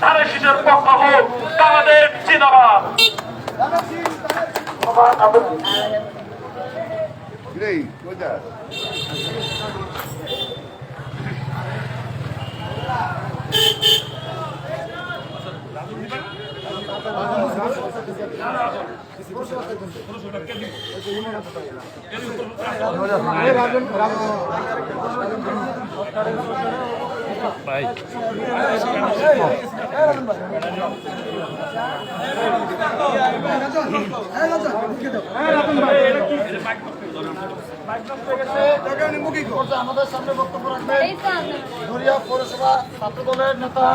ধারে শীষের পক্ষ হোক বাংলাদেশ জিন্দাবাদ। Grey, পৌরসভা ছাত্র দলের নেতা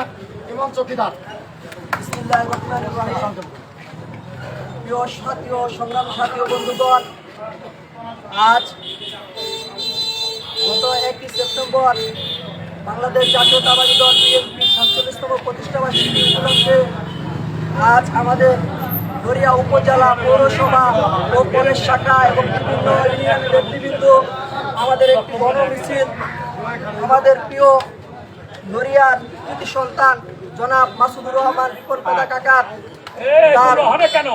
ইমন চকিদার প্রিয় সাথী সংগ্রাম সাথী বন্ধুগণ আজ গত একই সেপ্টেম্বর বাংলাদেশ জাতীয়তাবাদী দল বিএনপি সাতচল্লিশতম প্রতিষ্ঠাবার্ষিকী উপলক্ষে আজ আমাদের দরিয়া উপজেলা পৌরসভা ও কলেজ শাখা এবং বিভিন্ন ইউনিয়নের নেতৃবৃন্দ আমাদের একটি গণ মিছিল আমাদের প্রিয় নড়িয়ার কৃতি সন্তান জনাব মাসুদুর রহমান রিপন পেদা কাকার তার কেন?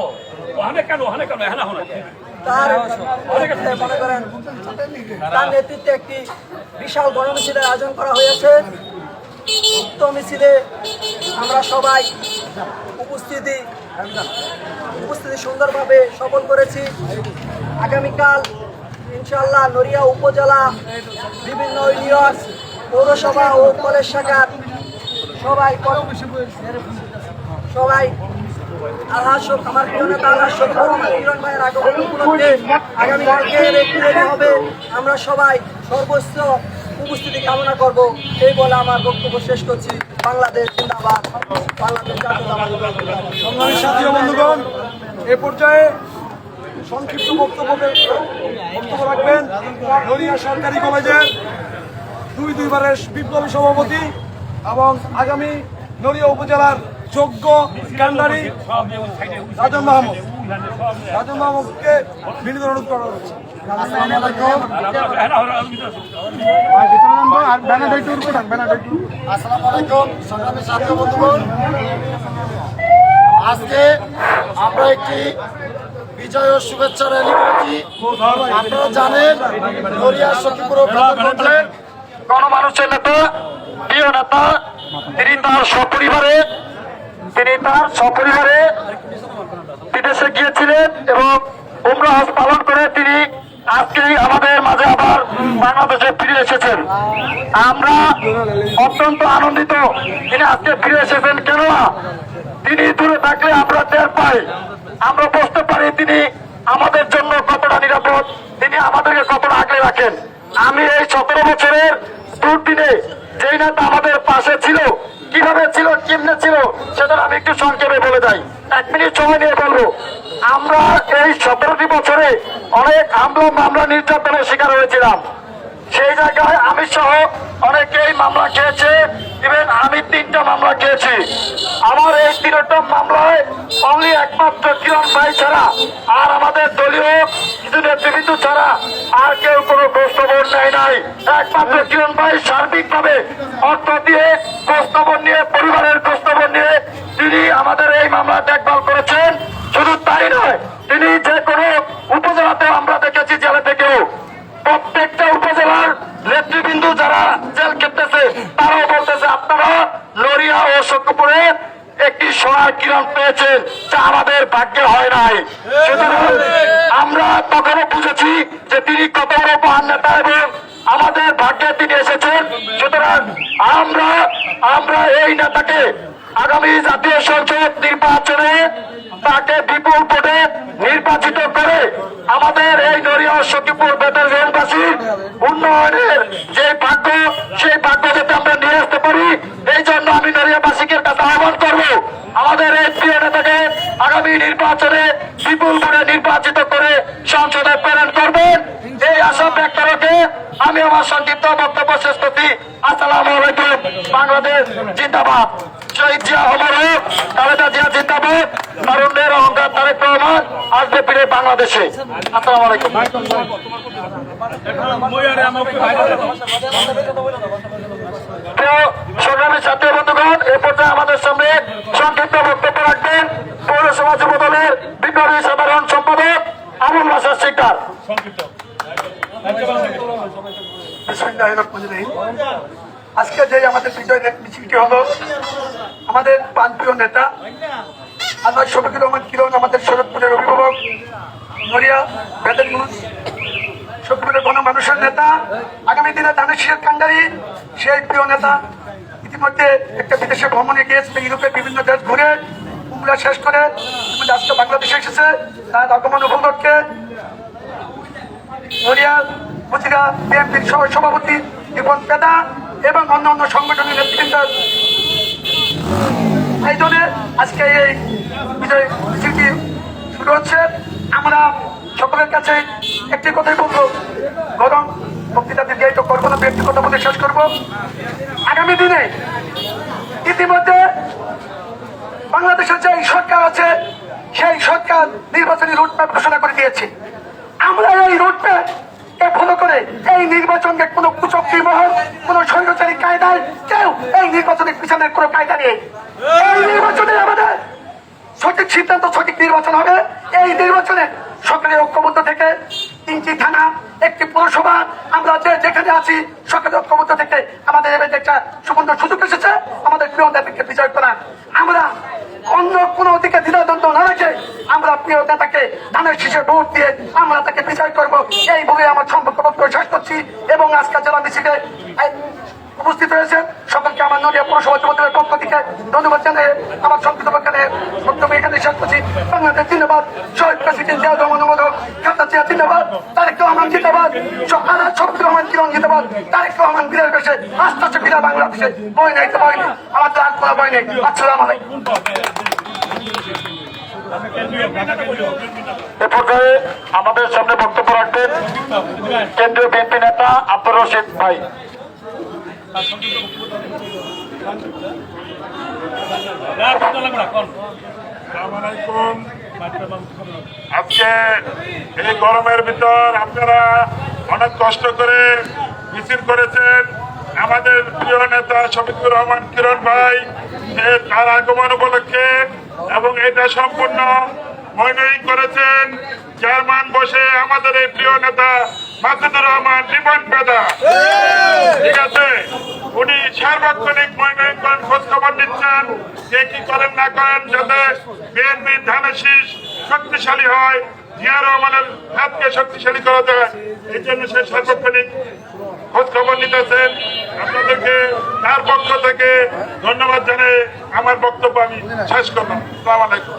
কেন? কেন? হ্যাঁ হ্যাঁ তার মনে করেন, তার নেতৃত্বে একটি বিশাল গণমিছিলের আয়োজন করা হয়েছে। উক্ত মিছিলে আমরা সবাই উপস্থিতি উপস্থিতি সুন্দরভাবে সফল করেছি। আগামীকাল ইনশাল্লাহ নড়িয়া উপজেলা, বিভিন্ন ইউনিয়ন, পৌরসভা ও কলেজ শাখার সবাই সবাই আমার হবে। আমরা সবাই সর্বোচ্চ উপস্থিতি কামনা করব। এই বলে আমার বক্তব্য শেষ করছি। বাংলাদেশ জিন্দাবাদ। বাংলাদেশ বন্ধুগণ, এ পর্যায়ে সংক্ষিপ্ত বক্তব্য বক্তব্য রাখবেন নড়িয়া সরকারি কলেজের দুই দুইবারের বিপ্লবী সভাপতি এবং আগামী নড়িয়া উপজেলার যোগ্য কান্ডারি রাজন মাহমুদ। রাজন মাহমুদকে বিনীত অনুরোধ করা হচ্ছে। আজকে আমরা একটি বিজয় ও শুভেচ্ছা র্যালি করেছি। আপনারা জানেন, নড়িয়া সখীপুর গণমানুষের নেতা, প্রিয় নেতা, তিনি তার সপরিবারে তিনি তার সপরিবারে বিদেশে গিয়েছিলেন এবং উমরা হজ পালন করে তিনি আজকে আমাদের মাঝে আবার বাংলাদেশে ফিরে এসেছেন। আমরা অত্যন্ত আনন্দিত তিনি আজকে ফিরে এসেছেন কেননা তিনি দূরে থাকলে আমরা টের পাই। আমরা বুঝতে পারি তিনি আমাদের জন্য কতটা নিরাপদ, তিনি আমাদেরকে কতটা আগলে রাখেন। আমি এই সতেরো বছরের দুর্দিনে যেই নেতা আমাদের পাশে ছিল, কীভাবে ছিল, কেমনে ছিল আমি একটু সংক্ষেপে বলে যাই এক মিনিট সময় নিয়ে বলব। আমরা এই সতেরোটি বছরে অনেক হামলা মামলা নির্যাতনের শিকার হয়েছিলাম। সেই জায়গায় আমি সহ অনেকেই মামলা খেয়েছে ইভেন আমি তিনটা মামলা খেয়েছি। আমার এই তিনটা মামলায় অনলি একমাত্র কিরণ ভাই ছাড়া আর আমাদের দলীয় কিছু নেতৃবৃন্দ ছাড়া আর কেউ কোনো খোঁজখবর নেয় নাই। একমাত্র কিরণ ভাই সার্বিকভাবে অর্থ দিয়ে খোঁজখবর নিয়ে, পরিবারের খোঁজখবর নিয়ে তিনি আমাদের এই মামলা দেখভাল করেছেন। শুধু তাই নয়, তিনি যে কোনো উপজেলাতে আমরা দেখেছি, জেলা থেকেও প্রত্যেকটা নেতৃবৃন্দ যারা জেল খেতেছে তারাও বলতেছে, আপনারা লরিয়া ও সত্যপুরে একটি সোনার কিরণ পেয়েছেন, যা আমাদের ভাগ্যে হয় নাই। আমরা তখনও বুঝেছি যে তিনি কত বড় মহান নেতা এবং আমাদের ভাগ্যে তিনি এসেছেন। সুতরাং আমরা আমরা এই নেতাকে আগামী জাতীয় সংসদ নির্বাচনে তাকে বিপুল ভোটে নির্বাচিত করে আমাদের এই নড়িয়া সখীপুর বেতার রেলবাসীর উন্নয়নের যে ভাগ্য, সেই ভাগ্য যাতে আমরা নিয়ে আসতে পারি, এই জন্য আমি নড়িয়াবাসীকে কাছে আহ্বান করব। আমাদের এই প্রিয় নেতাকে আগামী নির্বাচনে বিপুল ভোটে নির্বাচিত করে সংসদে প্রেরণ করবেন। এই আশা ব্যক্ত রেখে আমি আমার সংক্ষিপ্ত বক্তব্য শেষ করছি। বাংলাদেশ জিন্দাবাদ। শহীদ জিয়া হবার হোক তালেদা জিয়া জিন্দাবাদ তারুণ্যের অহংকার তারেক রহমান আসবে ফিরে বাংলাদেশে। আসসালাম আলাইকুম। আমাদের সামনে বক্তব্য সাধারণ সংক্ষিপ্ত। আজকে যে আমাদের বিজয় মিছিলটি হলো, আমাদের প্রান্তীয় নেতা আল্লাহ শফিকুর রহমান কিরণ, আমাদের শরৎপুরের অভিভাবক নড়িয়া বেদনগঞ্জ, শফিকুরের গণমানুষের নেতা, আগামী দিনে ধানের শীষের কান্ডারি সেই প্রিয় নেতা। ইতিমধ্যে একটা বিদেশে ভ্রমণে গিয়েছে ইউরোপের বিভিন্ন দেশ ঘুরে উমরা শেষ করে আজকে বাংলাদেশে এসেছে তার আগমন উপলক্ষে। নড়িয়া উপজেলা বিএনপির সভাপতি রিপন পেদা এবং অন্যান্য সংগঠনের নেতৃবৃন্দ। এই জন্য আজকে এই বিজয় মিছিলটি শুরু হচ্ছে। আমরা সকলের কাছে একটি কথাই বলব। গরম বক্তৃতা দীর্ঘায়িত করব না ব্যক্তি কথা বলে শেষ করব। আগামী দিনে ইতিমধ্যে বাংলাদেশের যে সরকার আছে, সেই সরকার নির্বাচনী রুটম্যাপ ঘোষণা করে দিয়েছে। আমরা এই রুটম্যাপ ফলো করে এই নির্বাচনকে কোনো কুচক্রি মহল, কোনো স্বৈরচারী কায়দায় কেউ এই নির্বাচনের পিছনের কোনো কায়দা নেই। এই নির্বাচনে আমাদের সঠিক সিদ্ধান্ত, সঠিক নির্বাচন হবে। এই নির্বাচনে সরকারের ঐক্যবদ্ধ থেকে তিনটি থানা, একটি পৌরসভা, আমরা যে যেখানে আছি, সরকারের ঐক্যবদ্ধ থেকে আমাদের একটা সুবর্ণ সুযোগ এসেছে। আমাদের প্রিয় বিজয় করা আমরা অন্য কোনো দিকে দ্বিধাদ্বন্দ্ব না রেখে আমরা প্রিয় নেতাকে ধানের শীষে ভোট দিয়ে আমরা তাকে বিচার করব। এই বলে আমার সম্পর্ক বক্তব্য শেষ করছি এবং আজকে জেলা মিছিলে উপস্থিত হয়েছে সকলকে আমার নদিয়া পৌরসভা যুবদলের পক্ষ থেকে ধন্যবাদ জানিয়ে আমার সংক্ষিপ্ত পক্ষে বক্তব্য এখানে শেষ করছি। বাংলাদেশ ধন্যবাদ শহীদ প্রেসিডেন্ট জিয়া রহমান অনুমোদক জিয়া জিন্দাবাদ তারেক রহমান জিন্দাবাদ আনা শফিক রহমান কিরণ জিন্দাবাদ তারেক রহমান বীরের বেশে আস্তে আস্তে ফিরা বাংলাদেশে বই নেই তো বই নেই আমাদের আর কোনো বই নেই আসসালাম আলাইকুম। এ পর্যায়ে আমাদের সামনে বক্তব্য রাখবেন কেন্দ্রীয় বিএনপি নেতা আব্দুর রশিদ ভাই। আসসালামাইকুম আজকে এই গরমের ভিতর আপনারা অনেক কষ্ট করে মিছিল করেছেন। আমাদের প্রিয় নেতা শফিকুর রহমান কিরণ ভাই তার আগমন উপলক্ষে এবং এটা সম্পূর্ণ মনোনয়ন করেছেন। চেয়ারম্যান বসে আমাদের এই প্রিয় নেতা মাসুদুর রহমান, রিপন পেদা ঠিক আছে? উনি সার্বক্ষণিক মনোনয়ন খোঁজ খবর নিচ্ছেন কে কি করেন না করেন যাতে বিএনপির ধানের শীষ শক্তিশালী হয় জিয়া রহমানের হাতকে শক্তিশালী করা যায় এই জন্য সে সার্বক্ষণিক খোঁজ খবর নিতেছেন। আপনাদেরকে তার পক্ষ থেকে ধন্যবাদ জানিয়ে আমার বক্তব্য আমি শেষ করলাম। সালাম আলাইকুম।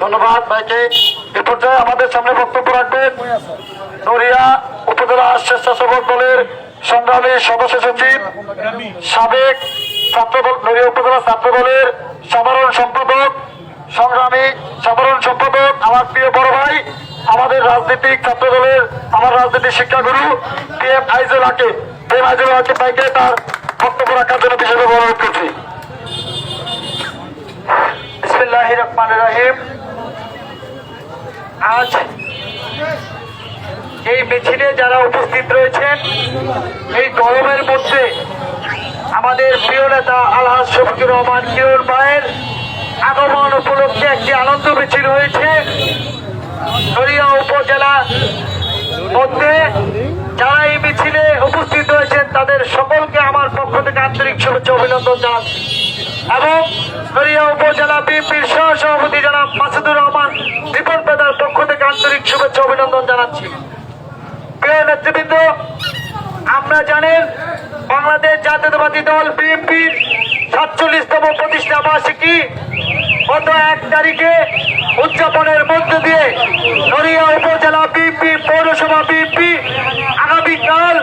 ধন্যবাদ ভাইকে। এ পর্যায়ে আমাদের সামনে বক্তব্য রাখবেন নড়িয়া উপজেলা স্বেচ্ছাসেবক দলের সংগ্রামী সদস্য সচিব, সাবেক নড়িয়া উপজেলা ছাত্র দলের সাধারণ সম্পাদক, সংগ্রামী সাধারণ সম্পাদক, আমার প্রিয় বড় ভাই, আমাদের রাজনীতিক ছাত্র দলের আমার রাজনৈতিক শিক্ষাগুরু P M Aizul Hakim P Aizul Hakim ভাইকে তার বক্তব্য রাখার জন্য বিশেষভাবে অনুরোধ করছি। আজ এই মিছিলে যারা উপস্থিত রয়েছেন, এই গরমের মধ্যে আমাদের প্রিয় নেতা আলহাজ শফিকুর রহমান কিরণ ভাইয়ের আগমন উপলক্ষে একটি আনন্দ মিছিল হয়েছে। নড়িয়া উপজেলা মধ্যে যারা এই মিছিলে উপস্থিত রয়েছেন, তাদের সকলকে আমার পক্ষ থেকে আন্তরিক শুভেচ্ছা অভিনন্দন জানাচ্ছি। এবং নড়িয়া উপজেলা বিএনপির সহ সভাপতি জনাব মাসুদুর রহমান রিপন পেদার পক্ষ থেকে আন্তরিক শুভেচ্ছা অভিনন্দন জানাচ্ছি। প্রিয় নেতৃবৃন্দ আমরা জানেন বাংলাদেশ জাতীয়তাবাদী দল বিএনপির সাতচল্লিশতম প্রতিষ্ঠা বার্ষিকী গত এক তারিখে উদযাপনের মধ্য দিয়ে নড়িয়া উপজেলা বিএনপি, পৌরসভা বিএনপি আগামীকাল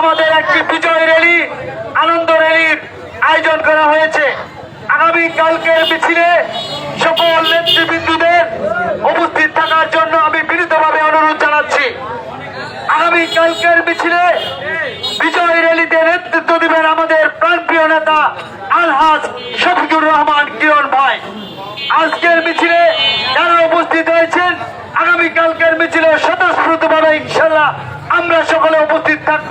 আমাদের একটি বিজয় র্যালি, আনন্দ র্যালির আয়োজন করা হয়েছে। আগামী কালকের মিছিলে সকল নেতৃবৃন্দদের উপস্থিত থাকার জন্য আমি বিনীতভাবে অনুরোধ জানাচ্ছি। আগামী কালকের মিছিলে বিজয় র্যালিতে নেতৃত্ব দিবেন আমাদের প্রাণপ্রিয় নেতা আলহাজ শফিকুর রহমান কিরণ ভাই। আজকের মিছিলে যারা উপস্থিত হয়েছেন আগামী কালকের মিছিলে স্বতঃস্ফূর্ত ভাবে ইনশাল্লাহ আমরা সকলে উপস্থিত থাকব।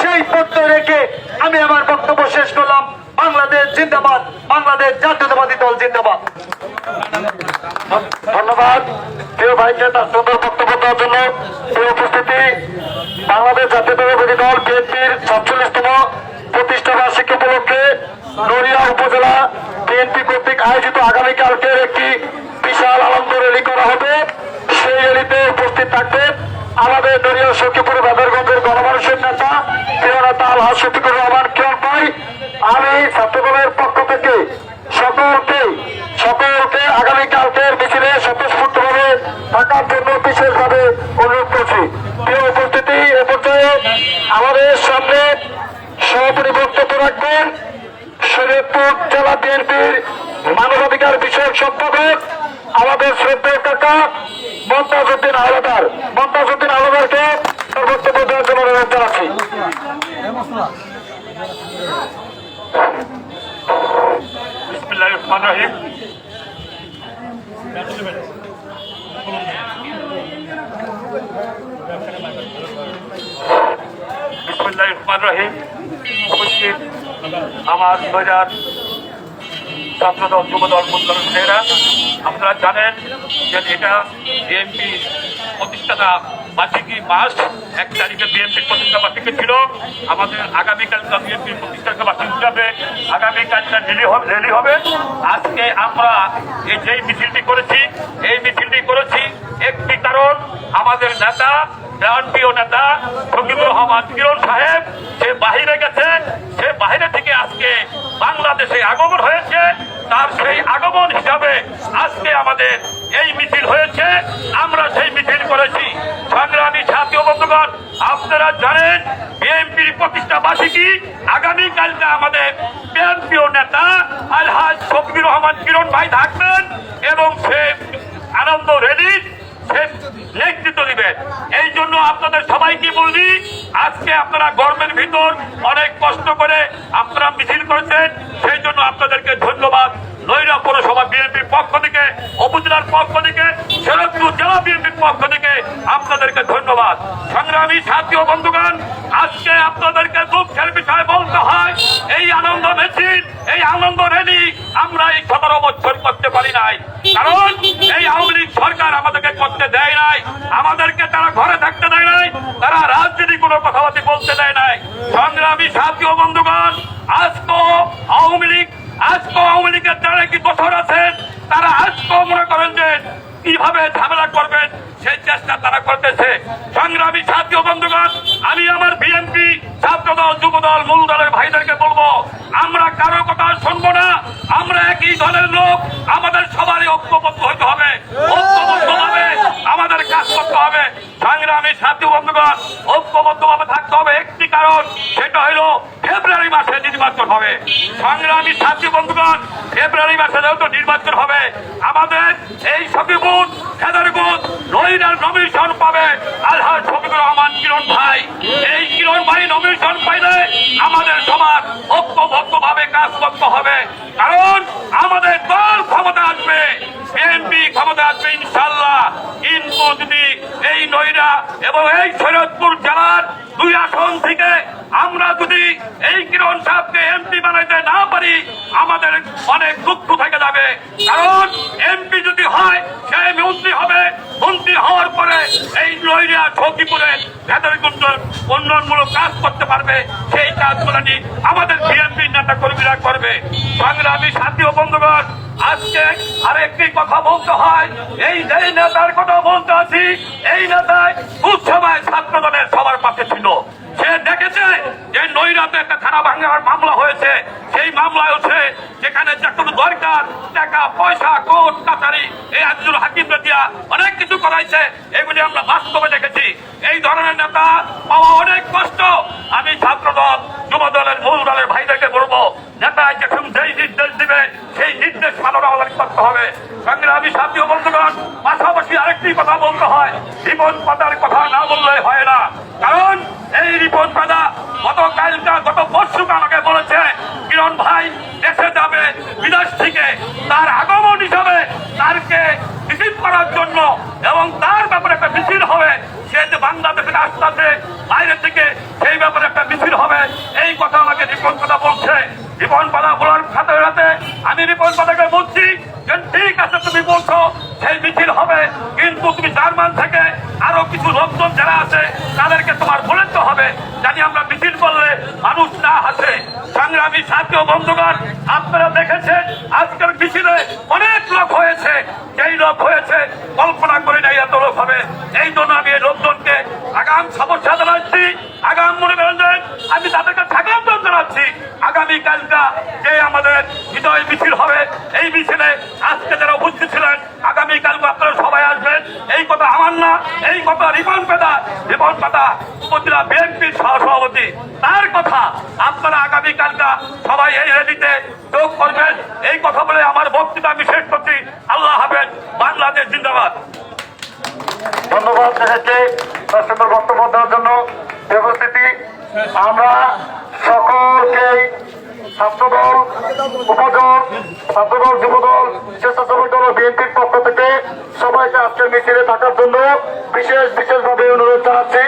সেই পত্র রেখে আমি আমার বক্তব্য শেষ করলাম। বাংলাদেশ জিন্দাবাদ। বাংলাদেশ জাতীয়তাবাদী দল জিন্দাবাদ। ধন্যবাদ। প্রিয় ভাইকে তার সুন্দর বক্তব্য দেওয়ার জন্য এই উপস্থিতি। বাংলাদেশ জাতীয়তাবাদী দল বিএনপির সাতচল্লিশতম প্রতিষ্ঠা বার্ষিকী উপলক্ষে নড়িয়া উপজেলা বিএনপি কর্তৃক আয়োজিত আগামীকালকের একটি বিশাল আনন্দ র্যালি করা হবে। সেই র্যালিতে উপস্থিত থাকবেন আমাদের নড়িয়া সখীপুর বাজারগঞ্জের গণমানুষের নেতা, প্রিয় নেতা আলহাজ শফিকুর রহমান কিরণ ভাই আমি ছাত্রদলের পক্ষ থেকে সকলকে সকলকে আগামীকালকের মিছিলে স্বতঃস্ফূর্তভাবে থাকার জন্য বিশেষভাবে অনুরোধ করছি। প্রিয় উপস্থিতি, এ পর্যায়ে আমাদের সামনে সভাপতি বক্তব্য রাখবেন শরীয়তপুর জেলা বিএনপির মানবাধিকার বিষয়ক সম্পাদক আমাদের শ্রদ্ধেয় কাকা মমতাজ উদ্দিন আলাদার মমতাজ উদ্দিন আলাদারকে তার বক্তব্য দেওয়ার জন্য অনুরোধ জানাচ্ছি বিসমিল্লাহির রহমানির রহিম বিসমিল্লাহির রহমানির রহিম উপস্থিত আমার দৈরার ছাত্রদল যুবদল ভাইয়েরা আপনারা জানেন যে এটা বিএনপি প্রতিষ্ঠাতা বার্ষিকী মাস। এক তারিখে বিএনপির প্রতিষ্ঠা বার্ষিকী ছিল। আমাদের আগামীকালটা বিএনপির প্রতিষ্ঠাতা বার্ষিকী হিসাবে আগামীকালটা রেলি হবে রেলি হবে। আজকে আমরা এই যেই মিছিলটি করেছি, এই মিছিলটি করেছি, একটি কারণ, আমাদের নেতা প্রাণপ্রিয় নেতা ফকিবুর রহমান কিরণ সাহেব সে বাহিরে গেছে সে বাইরে থেকে আজকে বাংলাদেশে আগমন হয়েছে, তার সেই আগমন হিসাবে আজকে আমাদের এই মিছিল হয়েছে। আমরা সেই মিছিল করেছি। সংগ্রামী জাতীয় বন্ধুগণ, আপনারা জানেন, বিএনপির প্রতিষ্ঠা বার্ষিকী আগামীকালটা আমাদের প্রাণপ্রিয় নেতা আলহাজ ফকিবুর রহমান কিরণ ভাই থাকবেন এবং সে আনন্দ রেলির সে নেতৃত্ব দিবেন। এই জন্য আপনাদের সবাইকে বলছি আজকে আপনারা গরমের ভিতর অনেক কষ্ট করে আপনারা মিছিল করেছেন। সেই জন্য আপনাদেরকে ধন্যবাদ। নৈরা পৌরসভা বিএনপির পক্ষ থেকে, উপজেলার পক্ষ থেকে শরৎপুর জেলা বিএনপির পক্ষ থেকে আপনাদেরকে ধন্যবাদ। সংগ্রামী সাথী ও বন্ধুগণ, আজকে আপনাদেরকে দুঃখের বিষয় বলতে হয়, এই আনন্দ মিছিল, এই আনন্দ র্যালি আমরা এই সতেরো বছর করতে পারি নাই। কারণ এই আওয়ামী লীগ সরকার আমাদেরকে নাই। আমাদেরকে তারা ঘরে থাকতে দেয় নাই। তারা রাজনীতি কোনো কথাবার্তা বলতে দেয় নাই। সংগ্রামী সাথী ও বন্ধুগণ আজকে আওয়ামী লীগ আজকে আওয়ামী লীগের যারা কি বছর আছেন তারা আজকেও মনে করেন যে কীভাবে ঝামেলা করবেন, সেই চেষ্টা তারা করতেছে। সংগ্রামী সাথী ও বন্ধুগণ, আমি আমার বিএনপি ছাত্রদল, যুবদল, মূল দলের ভাইদেরকে বলব, আমরা কারও সংগ্রামী সাথী বন্ধুগণ ফেব্রুয়ারি মাসে যেহেতু নির্বাচন হবে, আমাদের এই সখীপুর হেদারপুর নইনার নমিশন পাবে আলহাজ শফিকুর রহমান, কিরণ ভাই। এই কিরণ ভাই নমিশন পাইলে আমাদের সমাজ ঐক্যবদ্ধভাবে কাজ করতে হবে। দল ক্ষমতা আসবে। বিএনপি ক্ষমতা আসবে ইনশাল্লাহ কিন্তু যদি এই নইরা এবং এই শরীয়তপুর জেলার দুই আসন থেকে আমরা যদি এই কিরণ সাহেবকে এমপি বানাইতে না পারি, আমাদের অনেক দুঃখ থেকে যাবে। কারণ এমপি যদি হয়, সে মন্ত্রী হবে। মন্ত্রী হওয়ার পরে এই নইরা সখীপুরে ভেতরগুন্ড উন্নয়নমূলক কাজ করতে পারবে। সেই কাজগুলো নিয়ে আমাদের বিএনপি নেতা কর্মীরা করবে। সংগ্রামী সাথী ও বন্ধুগণ আজকে আরেকটি কথা বলতে হয়। এই যে নেতার কথা বলতে আছি, এই নেতায় উৎসবায় ছাত্র দলের সবার পাশে ছিল। সে দেখেছে যে নৈরাতে একটা থানা ভাঙার মামলা হয়েছে। সেই মামলায় হচ্ছে যেখানে যতটুকু দরকার টাকা, পয়সা কোর্ট কাছারি এই আজুল হাকিমকে দিয়া অনেক কিছু করাইছে। এগুলি আমরা বাস্তবে দেখেছি। এই ধরনের নেতা পাওয়া অনেক কষ্ট। আমি ছাত্র দল যুব দলের মূল দলের ভাইদেরকে বলব, নেতা যখন যেই নির্দেশ দিবে, সেই নির্দেশ পালন আমাদের করতে হবে। সংগ্রামী সাথী বন্ধুগণ, পাশাপাশি আরেকটি কথা বলতে হয় জীবন পাতার কথা না বললে হয় না। কারণ এই রিপন পাদা গত কালটা গত পরশুকে আমাকে বলেছে, কিরণ ভাই দেশে যাবে, বিদেশ থেকে। তার আগমন হিসাবে তারকে রিসিভ করার জন্য এবং তার ব্যাপারে একটা মিছিল হবে। সে যে বাংলাদেশের আসতে বাইরে থেকে সেই ব্যাপারে একটা মিছিল হবে এই কথা আমাকে রিপোর্ট কথা বলছে রিপন পাতা বলার সাথে সাথে আমি রিপন পাতাকে বলছি যে, ঠিক আছে, তুমি বলছো, সেই মিছিল হবে। কিন্তু তুমি জার্মান থেকে আরও কিছু লোকজন যারা আছে, তাদেরকে তোমার বলেতে হবে। জানি আমরা মিছিল করলে মানুষ না হাসে। সংগ্রামী সাথী ও বন্ধুগণ, আপনারা দেখেছেন, আজকের মিছিলে অনেক লোক হয়েছে। যেই লোক হয়েছে, কল্পনা করে নাই এত লোক হবে। এই জন্য আমি এই লোকজনকে আগাম সমস্যা জানাচ্ছি আগাম মনে করেন আমি তাদেরকে স্বাগত জানাচ্ছি আগামী কালটা যে আমাদের বিজয় মিছিল হবে? এই মিছিলে আজকে যারা উপস্থিত ছিলেন আগামী কালকে আপনারা সবাই আসবেন। এই কথা আমার না, এই কথা রিপন পেদা, রিপন পাতা উপজেলা বিএনপির সহসভাপতি। তার কথা আপনারা আগামী কালটা সবাই এই রেলিতে যোগ করবেন। এই কথা বলে আমার বক্তৃতা আমি শেষ করছি। আল্লাহ হাফেজ, বাংলাদেশ জিন্দাবাদ। ধন্যবাদ তার সুন্দর বক্তব্য দেওয়ার জন্য উপস্থিতি, আমরা সকলকেই ছাত্রদল, উপদল, ছাত্রদল, যুবদল, স্বেচ্ছাসেবক দল বিএনপির পক্ষ থেকে সবাইকে আজকের মিছিলে থাকার জন্য বিশেষ, বিশেষভাবে অনুরোধ জানাচ্ছি।